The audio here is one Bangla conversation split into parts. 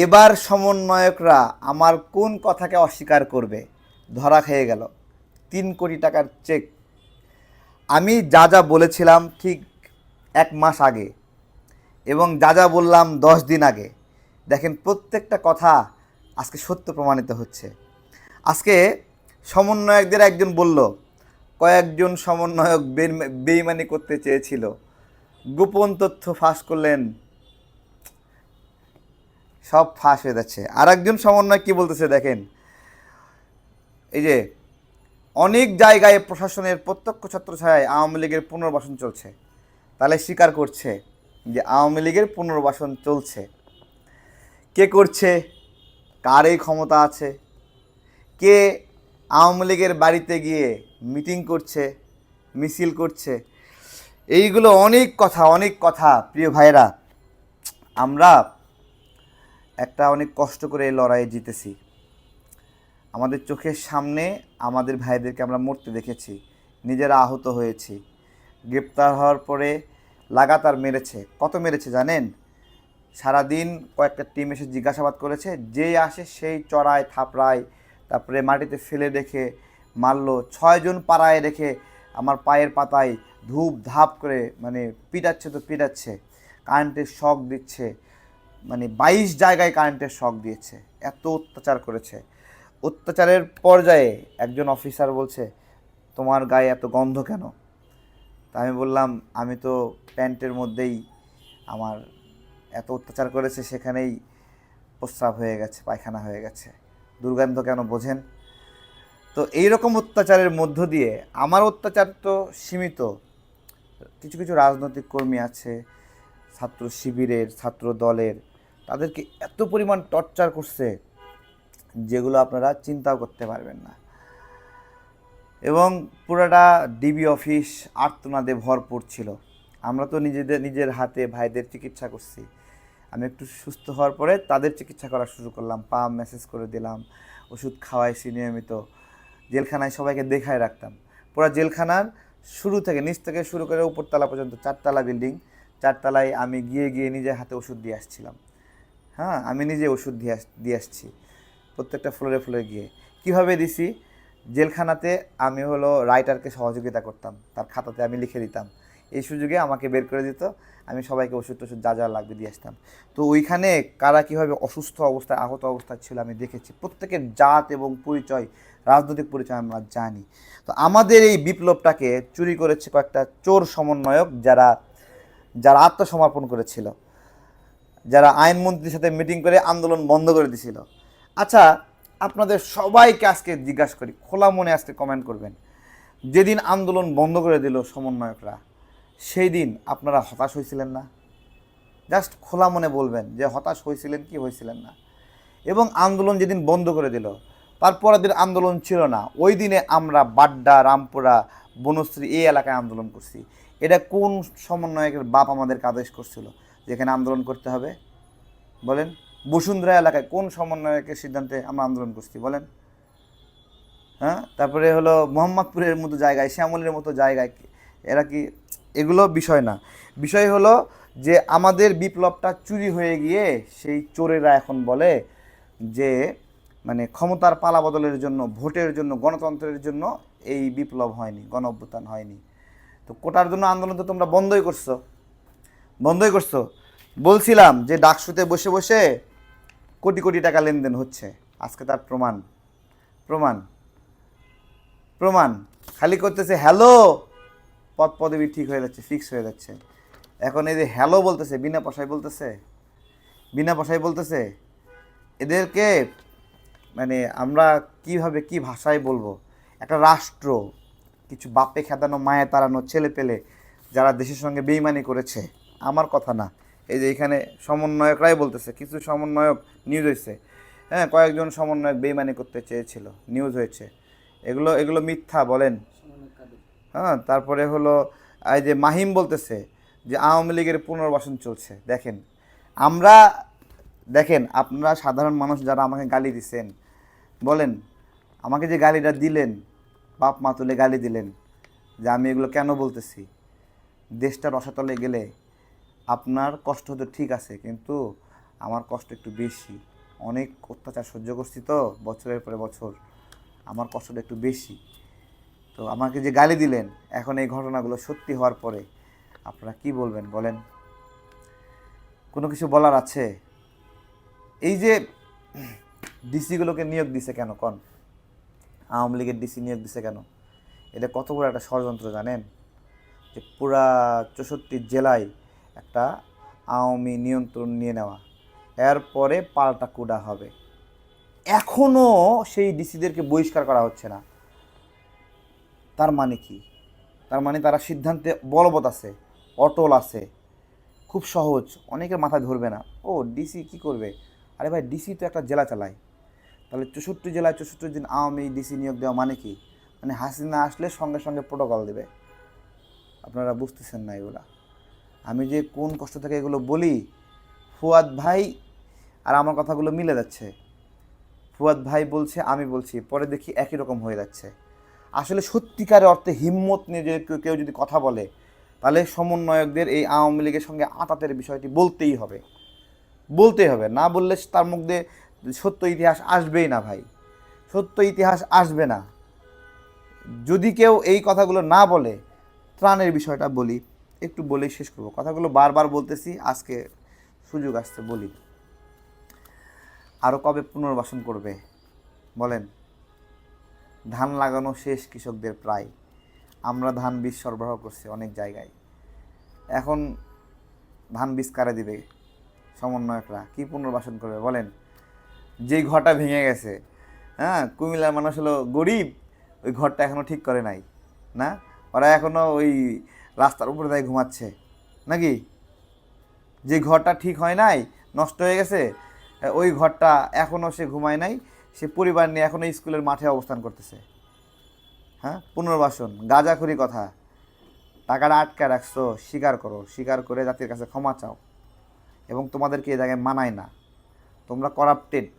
এবার সমন্বয়করা আমার কোন কথাকে অস্বীকার করবে? ধরা খেয়ে গেল। তিন কোটি টাকার চেক। আমি যা যা বলেছিলাম ঠিক এক মাস আগে এবং যা যা বললাম দশ দিন আগে। দেখেন প্রত্যেকটা কথা আজকে সত্য প্রমাণিত হচ্ছে। আজকে সমন্বয়কদের একজন বলল, কয়েকজন সমন্বয়ক বেইমা- বেইমানি করতে চেয়েছিল। গোপন তথ্য ফাঁস করলেন সব ফাঁস হয়ে যাচ্ছে। আর একজন সমন্বয় কী বলতেছে দেখেন? এই যে, অনেক জায়গায় প্রশাসনের প্রত্যক্ষ ছত্রছায়ায় আওয়ামী লীগের পুনর্বাসন চলছে। তাহলে স্বীকার করছে যে আওয়ামী লীগের পুনর্বাসন চলছে। কে করছে? কার এই ক্ষমতা আছে। কে আওয়ামী লীগের বাড়িতে গিয়ে মিটিং করছে, মিছিল করছে? এইগুলো অনেক কথা অনেক কথা, প্রিয় ভাইরা আমরা একটা অনেক কষ্ট করে এই লড়াইয়ে জিতেছি। আমাদের চোখের সামনে আমাদের ভাইদেরকে আমরা মরতে দেখেছি, নিজেরা আহত হয়েছি। গ্রেপ্তার হওয়ার পরে লাগাতার মেরেছে। কত মেরেছে জানেন? সারাদিন কয়েকটা টিম এসে জিজ্ঞাসাবাদ করেছে, যেই আসে সেই চড়ায়, থাপড়ায়, তারপরে মাটিতে ফেলে রেখে মারলো, ছয়জন পাড়ায় রেখে আমার পায়ের পাতায় ধূপ ধাপ করে মানে পিটাচ্ছে তো পিটাচ্ছে, কারেন্টের শখ দিচ্ছে। মানে বাইশ জায়গায় কারেন্টের শক দিয়েছে, এত অত্যাচার করেছে। অত্যাচারের পর্যায়ে একজন অফিসার বলছে, তোমার গায়ে এত গন্ধ কেন? তা আমি বললাম, আমি তো প্যান্টের মধ্যেই আমার এত অত্যাচার করেছে, সেখানেই প্রস্রাব হয়ে গেছে, পায়খানা হয়ে গেছে। দুর্গন্ধ কেন বোঝেন? তো এই রকম অত্যাচারের মধ্য দিয়ে আমার অত্যাচার তো সীমিত। কিছু কিছু রাজনৈতিক কর্মী আছে, ছাত্র শিবিরের, ছাত্র দলের তাদেরকে এত পরিমাণ টর্চার করছে যেগুলো আপনারা চিন্তাও করতে পারবেন না। এবং পুরাটা ডিবি অফিস আর্তনাদে ভরপুর ছিল। আমরা তো নিজেদের, নিজের হাতে ভাইদের চিকিৎসা করছি। আমি একটু সুস্থ হওয়ার পরে তাদের চিকিৎসা করা শুরু করলাম। পা মেসেজ করে দিলাম, ওষুধ খাওয়াইছি নিয়মিত। জেলখানায় সবাইকে দেখায় রাখতাম। পুরো জেলখানার শুরু থেকে, নিচ থেকে শুরু করে উপরতলা পর্যন্ত চারতলা বিল্ডিং, চারতলায় আমি গিয়ে গিয়ে নিজের হাতে ওষুধ দিয়ে আসছিলাম। হ্যাঁ আমি নিজে ওষুধ দিয়ে দিয়ে আসছি। প্রত্যেকটা ফ্লোরে ফ্লোরে গিয়ে। কীভাবে দিছি? জেলখানাতে আমি হলো রাইটারকে সহযোগিতা করতাম। তার খাতাতে আমি লিখে দিতাম। এই সুযোগে আমাকে বের করে দিত। আমি সবাইকে ওষুধ টষুধ যা যা লাগবে দিয়ে আসতাম। তো ওইখানে কারা কীভাবে অসুস্থ অবস্থায়, আহত অবস্থায় ছিল আমি দেখেছি। প্রত্যেকের জাত এবং পরিচয়, রাজনৈতিক পরিচয় আমরা জানি। তো আমাদের এই বিপ্লবটাকে চুরি করেছে কয়েকটা চোর সমন্বয়ক যারা যারা আত্মসমর্পণ করেছিল। যারা আইনমন্ত্রীর সাথে মিটিং করে আন্দোলন বন্ধ করে দিছিল। আচ্ছা আপনাদের সবাইকে আজকে জিজ্ঞাসা করি, খোলা মনে আজকে কমেন্ট করবেন। যেদিন আন্দোলন বন্ধ করে দিল সমন্বয়করা সেই দিন আপনারা হতাশ হয়েছিলেন না? জাস্ট খোলা মনে বলবেন যে হতাশ হয়েছিলেন কি হয়েছিলেন না? এবং আন্দোলন যেদিন বন্ধ করে দিল তারপরের দিন আন্দোলন ছিল না। ওই দিনে আমরা বাড্ডা, রামপুরা, বনশ্রী এই এলাকায় আন্দোলন করছি। এটা কোন সমন্বয়কের বাপ আমাদেরকে আদেশ করছিল? যেখানে আন্দোলন করতে হবে। বলেন, বসুন্ধরা এলাকায় কোন সমন্বয়কের সিদ্ধান্তে আমরা আন্দোলন করছি, বলেন? হ্যাঁ? তারপরে হলো মোহাম্মদপুরের মতো জায়গায়, শ্যামলের মতো জায়গায়, এরা কি, এগুলো বিষয় না। বিষয় হলো যে আমাদের বিপ্লবটা চুরি হয়ে গিয়ে সেই চোরেরা এখন বলে যে মানে ক্ষমতার পালা বদলের জন্য, ভোটের জন্য, গণতন্ত্রের জন্য এই বিপ্লব হয়নি গণ অভ্যুত্থান হয়নি। তো কোটার জন্য আন্দোলন তো তোমরা বন্ধই করছ। বন্ধই করছ। বলছিলাম যে ডাকসুতে বসে বসে কোটি কোটি টাকা লেনদেন হচ্ছে। আজকে তার প্রমাণ। প্রমাণ। প্রমাণ। খালি করতেছে হ্যালো। পদ পদবি ঠিক হয়ে যাচ্ছে ফিক্স হয়ে যাচ্ছে। এখন এই যে হ্যালো বলতেছে, বিনা পয়সায় বলতেছে? বিনা পয়সায় বলতেছে? এদেরকে মানে আমরা কীভাবে কি ভাষায় বলব? একটা রাষ্ট্র, কিছু বাপে খেদানো, মায়ে তাড়ানো, ছেলে পেলে যারা দেশের সঙ্গে বেইমানি করেছে আমার কথা না। এই যে এখানে সমন্বয়করাই বলতেছে, কিছু সমন্বয়ক নিউজ হয়েছে হ্যাঁ কয়েকজন সমন্বয়ক বেইমানি করতে চেয়েছিল নিউজ হয়েছে। এগুলো এগুলো মিথ্যা, বলেন। হ্যাঁ তারপরে হলো, এই যে মাহিম বলতেছে যে আওয়ামী লীগের পুনর্বাসন চলছে। দেখেন, আমরা, দেখেন, আপনারা সাধারণ মানুষ যারা আমাকে গালি দিছেন, বলেন, আমাকে যে গালিটা দিলেন, বাপ মা তুলে গালি দিলেন, যে আমি এগুলো কেন বলতেছি? দেশটা রসাতলে গেলে আপনার কষ্ট হতে ঠিক আছে, কিন্তু আমার কষ্ট একটু বেশি। অনেক অত্যাচার সহ্য করছি তো বছরের পরে বছর। আমার কষ্টটা একটু বেশি। তো আমাকে যে গালি দিলেন, এখন এই ঘটনাগুলো সত্যি হওয়ার পরে আপনারা কি বলবেন বলেন? কোনো কিছু বলার আছে? এই যে ডিসিগুলোকে নিয়োগ দিছে কেন কন? আওয়ামী লীগের ডিসি নিয়োগ দিছে কেন? এটা কত বড় একটা ষড়যন্ত্র জানেন? যে পুরা চৌষট্টি জেলায় একটা আওয়ামী নিয়ন্ত্রণ নিয়ে নেওয়া। এরপরে পাল্টা কুড়া হবে। এখনও সেই ডিসিদেরকে বহিষ্কার করা হচ্ছে না। তার মানে কি? তার মানে তারা সিদ্ধান্তে বলবৎ আছে, অটল আছে। খুব সহজ, অনেকের মাথায় ধরবে না। ও, ডিসি কি করবে? আরে ভাই, ডিসি তো একটা জেলা চালায়। তাহলে চৌষট্টি জেলায় চৌষট্টি দিন আওয়ামী ডিসি নিয়োগ দেওয়া মানে কি? মানে হাসিনা আসলে সঙ্গে সঙ্গে প্রোটোকল দেবে। আপনারা বুঝতেছেন না এগুলা। আমি যে কোন কষ্ট থেকে এগুলো বলি? ফুয়াদ ভাই আর আমার কথাগুলো মিলে যাচ্ছে। ফুয়াদ ভাই বলছে, আমি বলছি, পরে দেখি একই রকম হয়ে যাচ্ছে। আসলে সত্যিকারের অর্থে হিম্মত নিয়ে যদি কেউ- যদি কথা বলে, তাহলে সমন্বয়কদের এই আওয়ামী লীগের সঙ্গে আতাতের বিষয়টি বলতেই হবে। বলতেই হবে। না বললে তার মুখ দিয়ে সত্য ইতিহাস আসবেই না ভাই। সত্য ইতিহাস আসবে না। যদি কেউ এই কথাগুলো না বলে, ত্রাণের বিষয়টা বলি। একটু বলেই শেষ করব। কথাগুলো বারবার বলতেছি, আজকে সুযোগ আসছে বলি। আরও কবে পুনর্বাসন করবে? বলেন। ধান লাগানো শেষ কৃষকদের প্রায়। আমরা ধান বীজ সরবরাহ করছি অনেক জায়গায়। এখন ধান বীজ কারা দিবে সমন্বয়করা? কি পুনর্বাসন করবে? বলেন। যেই ঘরটা ভেঙে গেছে হ্যাঁ কুমিল্লার মানুষ হলো গরিব, ওই ঘরটা এখনও ঠিক করে নাই, না? ওরা এখনও ওই রাস্তার উপরে দায় ঘুমাচ্ছে। নাকি? যে ঘরটা ঠিক হয় নাই, নষ্ট হয়ে গেছে, ওই ঘরটা এখনও সে ঘুমায় নাই, সে পরিবার নিয়ে এখনও স্কুলের মাঠে অবস্থান করতেছে। হ্যাঁ? পুনর্বাসন, গাঁজাখুরি কথা। টাকাটা আটকায় রাখছো, স্বীকার করো, স্বীকার করে জাতির কাছে ক্ষমা চাও। এবং তোমাদেরকে এই জায়গায় মানায় না। তোমরা করাপ্টেড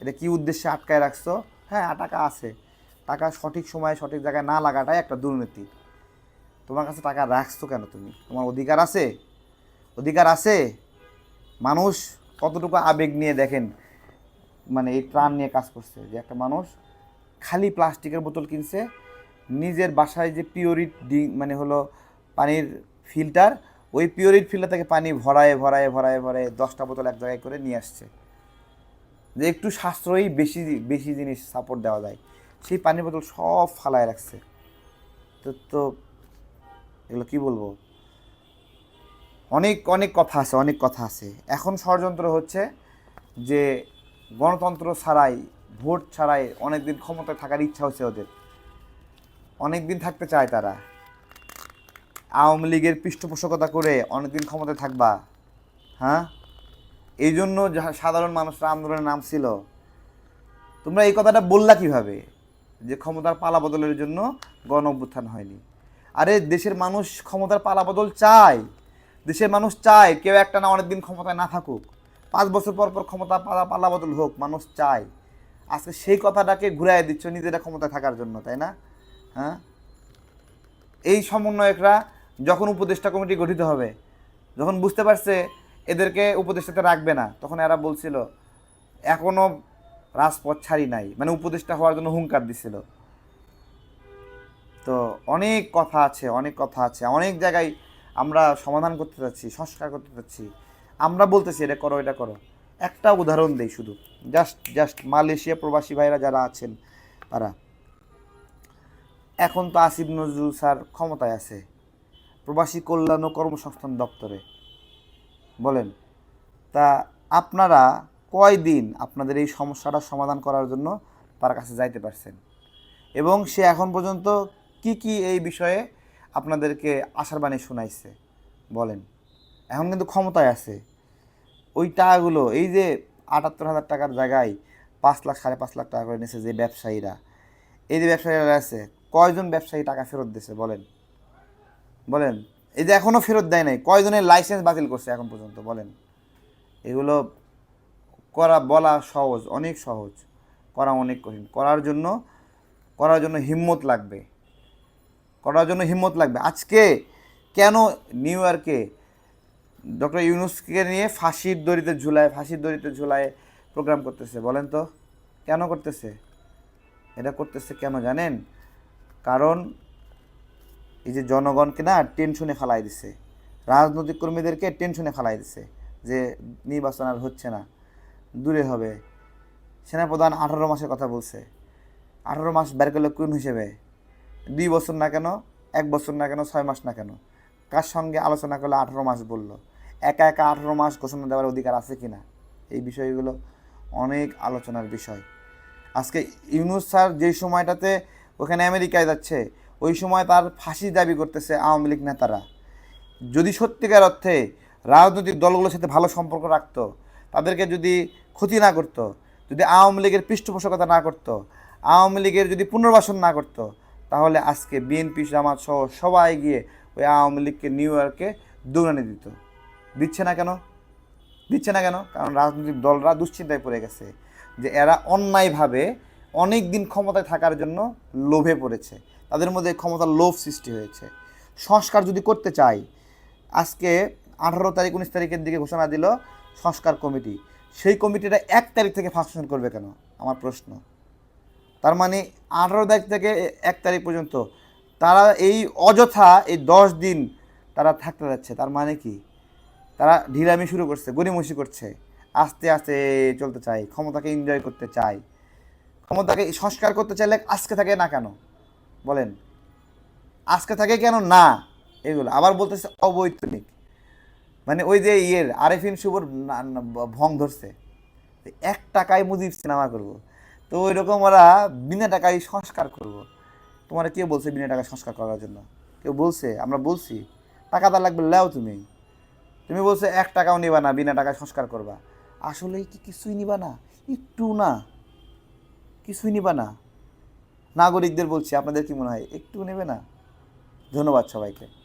এটা কি উদ্দেশ্যে আটকায় রাখছো? হ্যাঁ টাকা আছে। টাকা সঠিক সময়ে সঠিক জায়গায় না লাগাটাই একটা দুর্নীতি। তোমার কাছে টাকা রাখছো কেন তুমি? তোমার অধিকার আছে? অধিকার আছে? মানুষ কতটুকু আবেগ নিয়ে দেখেন মানে এই ত্রাণ নিয়ে কাজ করছে যে একটা মানুষ খালি প্লাস্টিকের বোতল কিনছে, নিজের বাসায় যে পিওরিট ডি মানে হলো পানির ফিল্টার, ওই পিওরিট ফিল্টার থেকে পানি ভরায় ভরায় ভরায় ভরায় দশটা বোতল এক জায়গায় করে নিয়ে আসছে। যে একটু সাশ্রয়ী বেশি বেশি জিনিস সাপোর্ট দেওয়া যায়। সেই পানির বোতল সব ফালায় রাখছে। তো তো এগুলো কি বলব? অনেক অনেক কথা আছে, অনেক কথা আছে। এখন ষড়যন্ত্র হচ্ছে যে গণতন্ত্র ছাড়াই, ভোট ছাড়াই অনেক দিন ক্ষমতায় থাকার ইচ্ছা হচ্ছে ওদের। অনেক দিন থাকতে চায় তারা। আওয়ামী লীগের পৃষ্ঠপোষকতা করে অনেকদিন ক্ষমতায় থাকবা হ্যাঁ? এই জন্য সাধারণ মানুষরা আন্দোলনের নাম ছিল তোমরা এই কথাটা বললা কীভাবে? যে ক্ষমতার পালা বদলের জন্য গণ অভ্যুত্থান হয়নি। আরে দেশের মানুষ ক্ষমতার পালা বদল চায়। দেশের মানুষ চায়, কেউ একটা না অনেকদিন ক্ষমতায় না থাকুক। পাঁচ বছর পর পর ক্ষমতা পালা পালা বদল হোক, মানুষ চায়। আজকে সেই কথাটাকে ঘুরাই দিচ্ছ নিজেরা ক্ষমতায় থাকার জন্য, তাই না? হ্যাঁ? এই সমন্বয়করা যখন উপদেষ্টা কমিটি গঠিত হবে, যখন বুঝতে পারছে এদেরকে উপদেষ্টাতে রাখবে না, তখন এরা বলছিল এখনও রাজপথ ছাড়ি নাই। মানে উপদেষ্টা হওয়ার জন্য হুঙ্কার দিছিল। অনেক কথা আছে, অনেক কথা আছে। অনেক জায়গায় আমরা সমাধান করতে চাচ্ছি, সংস্কার করতে চাচ্ছি। আমরা বলতেছি, এটা করো এটা করো। একটা উদাহরণ দেই শুধু। জাস্ট জাস্ট মালয়েশিয়া প্রবাসী ভাইরা যারা আছেন, তারা। এখন তো আসিফ নজরুল স্যার ক্ষমতায় আছে। প্রবাসী কল্যাণ ও কর্মসংস্থান দপ্তরে। বলেন, তা আপনারা কয়দিন আপনাদের এই সমস্যাটা সমাধান করার জন্য তার কাছে যাইতে পারছেন? এবং সে এখন পর্যন্ত কি কি এই বিষয়ে আপনাদেরকে আশার বাণী শোনাইছে? বলেন। এখন কিন্তু ক্ষমতায় আছে। ওই টাকাগুলো, এই যে আটাত্তর হাজার টাকার জায়গায় পাঁচ লাখ, সাড়ে পাঁচ লাখ টাকা করে নিয়েছে যে ব্যবসায়ীরা। এই যে ব্যবসায়ীরা আছে, কয়জন ব্যবসায়ী টাকা ফেরত দিয়েছে বলেন। বলেন। এই যে এখনও ফেরত দেয় নাই, কয়জনের লাইসেন্স বাতিল করছে এখন পর্যন্ত, বলেন। এগুলো করা, বলা সহজ, অনেক সহজ। করা অনেক কঠিন। করার জন্য করার জন্য হিম্মত লাগবে। করার জন্য হিম্মত লাগবে। আজকে কেন নিউ ইয়র্কে ডক্টর ইউনুসকে নিয়ে ফাঁসির দড়িতে ঝুলায়, ফাঁসির দড়িতে ঝুলায় প্রোগ্রাম করতেছে, বলেন তো? কেন করতেছে? এটা করতেছে কেন জানেন? কারণ এই যে জনগণকে না টেনশনে ফেলাই দিছে। রাজনৈতিক কর্মীদেরকে টেনশনে ফেলাই দিছে যে নির্বাচন আর হচ্ছে না, দূরে হবে। সেনাপ্রধান আঠারো মাসের কথা বলছে। আঠারো মাস করলে কোন হিসেবে? দুই বছর না কেন, এক বছর না কেন, ছয় মাস না কেন? কার সঙ্গে আলোচনা করলে আঠারো মাস বলল? একা একা আঠারো মাস ঘোষণা দেওয়ার অধিকার আছে কি না এই বিষয়গুলো অনেক আলোচনার বিষয়। আজকে ইউনুস স্যার যেই সময়টাতে ওখানে আমেরিকায় যাচ্ছে, ওই সময় তার ফাঁসি দাবি করতেছে আওয়ামী লীগ নেতারা। যদি সত্যিকার অর্থে রাজনৈতিক দলগুলোর সাথে ভালো সম্পর্ক রাখতো, তাদেরকে যদি ক্ষতি না করতো, যদি আওয়ামী লীগের পৃষ্ঠপোষকতা না করতো, আওয়ামী লীগের যদি পুনর্বাসন না করতো তাহলে আজকে বিএনপি জামাত সহ সবাই গিয়ে ওই আওয়ামী লীগকে নিউ ইয়র্কে দৌড়ানি দিত। দিচ্ছে না কেন? দিচ্ছে না কেন? কারণ রাজনৈতিক দলরা দুশ্চিন্তায় পড়ে গেছে যে এরা অন্যায়ভাবে অনেক দিন ক্ষমতায় থাকার জন্য লোভে পড়েছে। তাদের মধ্যে ক্ষমতার লোভ সৃষ্টি হয়েছে। সংস্কার যদি করতে চাই আজকে আঠারো তারিখ, উনিশ তারিখের দিকে ঘোষণা দিল সংস্কার কমিটি। সেই কমিটিটা এক তারিখ থেকে ফাংশন করবে কেন? আমার প্রশ্ন। তার মানে আঠারো তারিখ থেকে এক তারিখ পর্যন্ত তারা এই অযথা এই দশ দিন তারা থাকতে যাচ্ছে, তার মানে কি? তারা ঢিলামি শুরু করছে, গড়িমসি করছে, আস্তে আস্তে চলতে চাই ক্ষমতাকে এনজয় করতে চাই ক্ষমতাকে সংস্কার করতে চাইলে আজকে থাকে না কেন? বলেন, আজকে থাকে কেন? না, এগুলো আবার বলতেছে অবৈতনিক। মানে ওই যে ইয়ের, আরেফিন শুভর ভং ধরছে। এক টাকায় মুদির সিনেমা করব। তো ওই রকম ওরা বিনা টাকায় সংস্কার করব। তোমার কে বলছে বিনা টাকায় সংস্কার করার জন্য? কেউ বলছে? আমরা বলছি। টাকা তার লাগবে, লাও তুমি। তুমি বলছো, এক টাকাও নিবা না, বিনা টাকায় সংস্কার করবা। আসলে কি কিছুই নিবা না? একটু না। কিছুই নিবা না। নাগরিকদের বলছি, আপনাদের কি মনে হয়? একটু নেবে না? ধন্যবাদ সবাইকে।